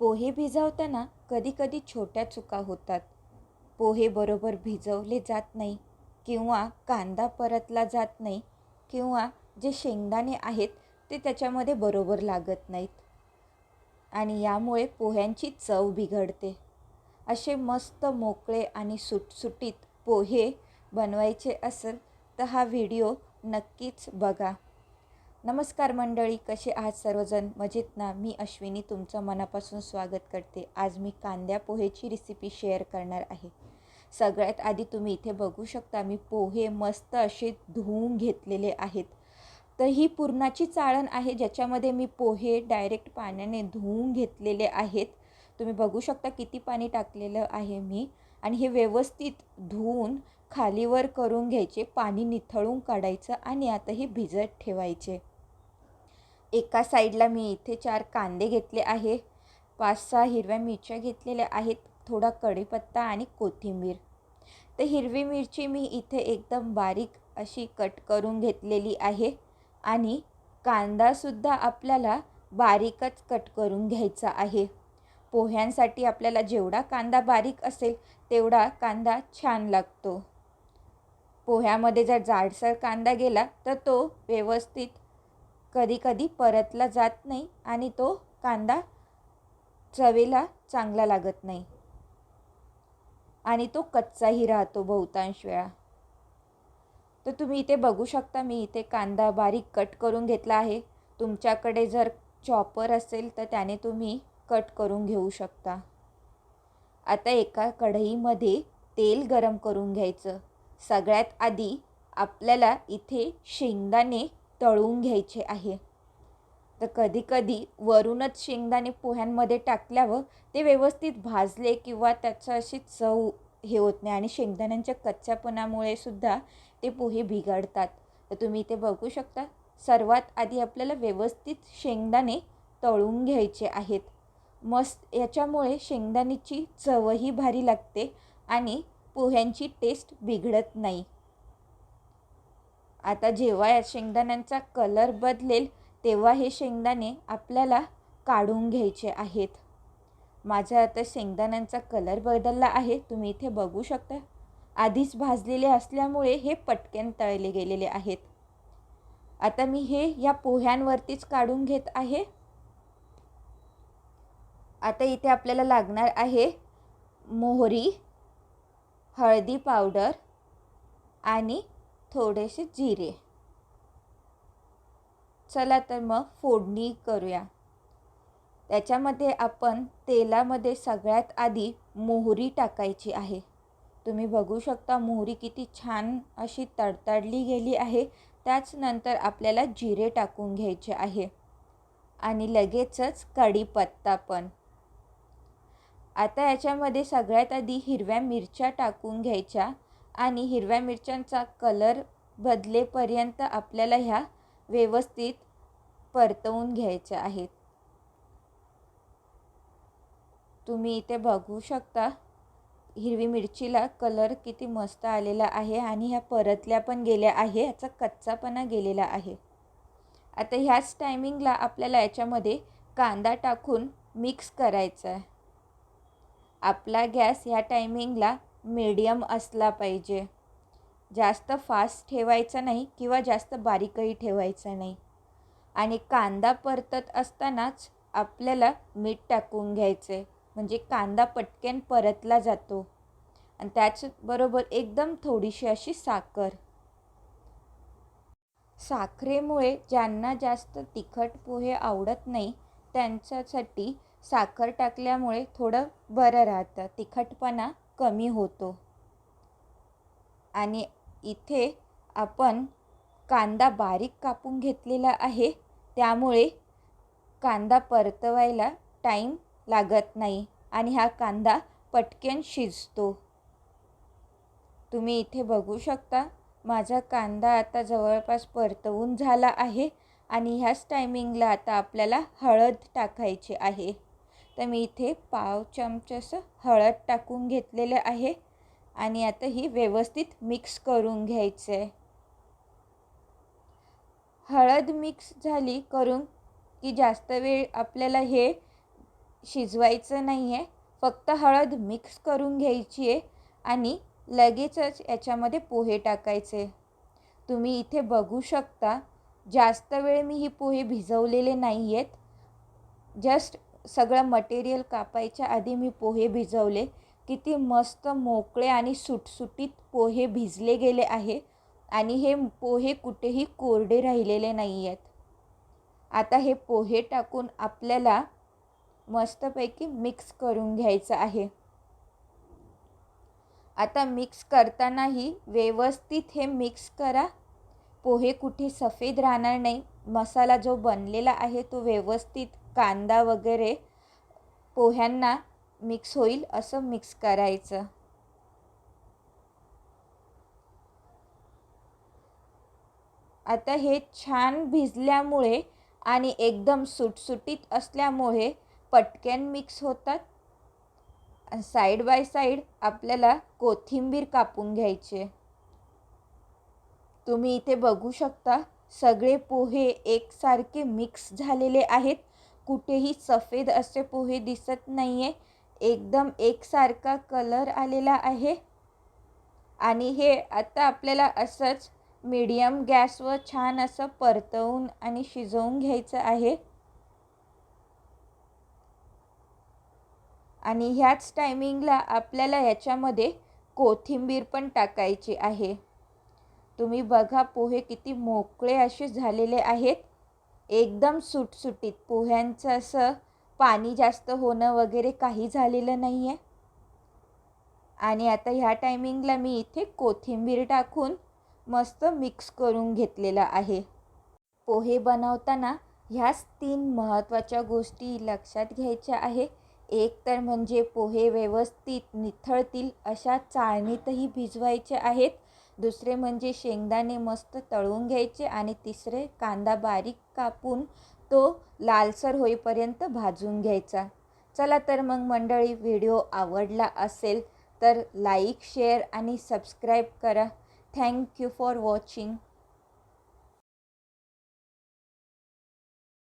पोहे भिजवताना कधीकधी छोट्या चुका होतात. पोहे बरोबर भिजवले जात नाही किंवा कांदा परतला जात नाही किंवा जे शेंगदाणे आहेत ते त्याच्यामध्ये बरोबर लागत नाहीत. आणि यामुळे पोह्यांची चव बिघडते. असे मस्त मोकळे आणि सुटसुटीत पोहे बनवायचे असेल तर हा व्हिडिओ नक्कीच बघा. नमस्कार मंडळी कसे आहात सर्वजण? मजेत ना? मी अश्विनी तुमचं मनापासून स्वागत करते. आज मी कांद्या पोहेची रेसिपी शेअर करणार आहे. सगळ्यात आधी तुम्ही इथे बघू शकता मी पोहे मस्त असे धुवून घेतलेले आहेत. तर ही पुरणाची चाळण आहे ज्याच्यामध्ये मी पोहे डायरेक्ट पाण्याने धुवून घेतलेले आहेत. तुम्ही बघू शकता किती पाणी टाकलेलं आहे मी. आणि हे व्यवस्थित धुवून खालीवर करून घ्यायचे पाणी निथळून काढायचं आणि आता हे भिजत ठेवायचे. एका साईडला मी इथे चार कांदे घेतले आहे. पाच सहा हिरव्या मिरच्या घेतलेल्या आहेत थोडा कढीपत्ता आणि कोथिंबीर. तर हिरवी मिरची मी इथे एकदम बारीक अशी कट करून घेतलेली आहे आणि कांदासुद्धा आपल्याला बारीकच कट करून घ्यायचा आहे. पोह्यांसाठी आपल्याला जेवढा कांदा बारीक असेल तेवढा कांदा छान लागतो. पोह्यामध्ये जर जाडसर कांदा गेला तर तो व्यवस्थित कधी कधी परतला जात नाही आणि तो कांदा चवेला चांगला लागत नाही. आणि तो कच्चाही राहतो बहुतांश वेळा. तर तुम्ही इथे बघू शकता मी इथे कांदा बारीक कट करून घेतला आहे. तुमच्याकडे जर चॉपर असेल तर त्याने तुम्ही कट करून घेऊ शकता. आता एका कढईमध्ये तेल गरम करून घ्यायचं. सगळ्यात आधी आपल्याला इथे शेंगदाणे तळून घ्यायचे आहे. तर कधीकधी वरूनच शेंगदाणे पोह्यांमध्ये टाकल्यावर ते व्यवस्थित भाजले किंवा त्याचं अशी चव हे होत नाही आणि शेंगदाण्यांच्या कच्च्यापणामुळे सुद्धा ते पोहे बिघडतात. तर तुम्ही ते बघू शकता सर्वात आधी आपल्याला व्यवस्थित शेंगदाणे तळून घ्यायचे आहेत. मस्त याच्यामुळे शेंगदाण्याची चवही भारी लागते आणि पोह्यांची टेस्ट बिघडत नाही. आता जेव्हा या शेंगदाण्यांचा कलर बदलेल तेव्हा हे शेंगदाणे आपल्याला काढून घ्यायचे आहेत. माझा आता शेंगदाण्यांचा कलर बदलला आहे तुम्ही इथे बघू शकता. आधीच भाजलेले असल्यामुळे हे पटकन तळले गेलेले आहेत. आता मी हे या पोह्यांवरतीच काढून घेत आहे. आता इथे आपल्याला लागणार आहे मोहरी हळदी पावडर आणि थोडेसे जिरे. चला तर मग फोडणी करूया. त्याच्यामध्ये आपण तेलामध्ये सगळ्यात आधी मोहरी टाकायची आहे. तुम्ही बघू शकता मोहरी किती छान अशी तडतडली गेली आहे. त्याचनंतर आपल्याला जिरे टाकून घ्यायचे आहे. आणि लगेचच कढीपत्ता पण. आता याच्यामध्ये सगळ्यात आधी हिरव्या मिरच्या टाकून घ्यायच्या. आणि हिरव्या मिरच्यांचा कलर बदलेपर्यंत आपल्याला ह्या व्यवस्थित परतवून घ्यायच्या आहेत. तुम्ही इथे बघू शकता हिरवी मिरचीला कलर किती मस्त आलेला आहे आणि ह्या परतल्या पण गेल्या आहे याचा कच्चापणा गेलेला आहे. आता ह्याच टायमिंगला आपल्याला याच्यामध्ये कांदा टाकून मिक्स करायचा आहे. आपला गॅस ह्या टायमिंगला मीडियम असला पाहिजे. जास्त फास्ट ठेवायचा नाही किंवा जास्त बारीकही ठेवायचा नाही. आणि कांदा परतत असतानाच आपल्याला मीठ टाकून घ्यायचे. म्हणजे कांदा पटकन परतला जातो. आणि त्याचबरोबर एकदम थोडीशी अशी साखर. साखरेमुळे ज्यांना जास्त तिखट पोहे आवडत नाही त्यांच्यासाठी साखर टाकल्यामुळे थोडं बरं राहतं. तिखटपणा कमी होतो. आणि इथे आपण कांदा बारीक कापून घेतलेला आहे. त्यामुळे कांदा परतवायला टाईम लागत नाही आणि हा कांदा पटकन शिजतो. तुम्ही इथे बघू शकता माझा कांदा आता जवळपास परतवून झाला आहे आणि ह्याच टायमिंगला आता आपल्याला हळद टाकायची आहे. तर मी इथे पाव चमचंसं हळद टाकून घेतलेलं आहे. आणि आता ही व्यवस्थित मिक्स करून घ्यायचं. आहे हळद मिक्स झाली करून की जास्त वेळ आपल्याला हे शिजवायचं नाही आहे फक्त हळद मिक्स करून घ्यायची आहे आणि लगेचच याच्यामध्ये पोहे टाकायचे. तुम्ही इथे बघू शकता जास्त वेळ मी ही पोहे भिजवलेले नाही आहेत जस्ट सगळं मटेरियल कापायच्या आधी मी पोहे भिजवले. किती मस्त मोकळे आणि सुटसुटीत पोहे भिजले गेले आहे. आणि हे पोहे कुठेही कोरडे राहिलेले नाही आहेत आता हे पोहे टाकून आपल्याला मस्तपैकी मिक्स करून घ्यायचं आहे. आता मिक्स करतानाही व्यवस्थित हे मिक्स करा. पोहे कुठे सफेद राहणार नाही. मसाला जो बनलेला आहे तो व्यवस्थित कांदा वगैरे पोह्यांना मिक्स होईल असं मिक्स करायचं. आता हे छान भिजल्यामुळे आणि एकदम सुटसुटीत असल्यामुळे पटक्यान मिक्स होतात. साईड बाय साईड आपल्याला कोथिंबीर कापून घ्यायचे. तुम्ही इथे बघू शकता सगळे पोहे एकसारखे मिक्स झालेले आहेत. कुठेही सफेद असे पोहे दिसत नाही आहे एकदम एकसारखा कलर आलेला आहे. आणि हे आता आपल्याला असंच मीडियम गॅसवर छान असं परतवून आणि शिजवून घ्यायचं आहे. आणि ह्याच टायमिंगला आपल्याला याच्यामध्ये कोथिंबीर पण टाकायची आहे. तुम्ही बघा पोहे किती मोकळे असे झालेले आहेत. एकदम सुटसुटीत. पोह्यांचं असं पाणी जास्त होणं वगैरे काही झालेलं नाही आहे आणि आता ह्या टायमिंगला मी इथे कोथिंबीर टाकून मस्त मिक्स करून घेतलेला आहे. पोहे बनवताना ह्याच तीन महत्त्वाच्या गोष्टी लक्षात घ्यायच्या आहे. एक तर म्हणजे पोहे व्यवस्थित निथळतील अशा चाळणीतही भिजवायचे आहेत. दुसरे म्हणजे शेंगदाणे मस्त तळून घ्यायचे आणि तिसरे कांदा बारीक कापून तो लालसर होईपर्यंत भाजून घ्यायचा. चला तर मग मंडळी व्हिडिओ आवडला असेल तर लाईक शेअर आणि सबस्क्राईब करा. Thank you for watching.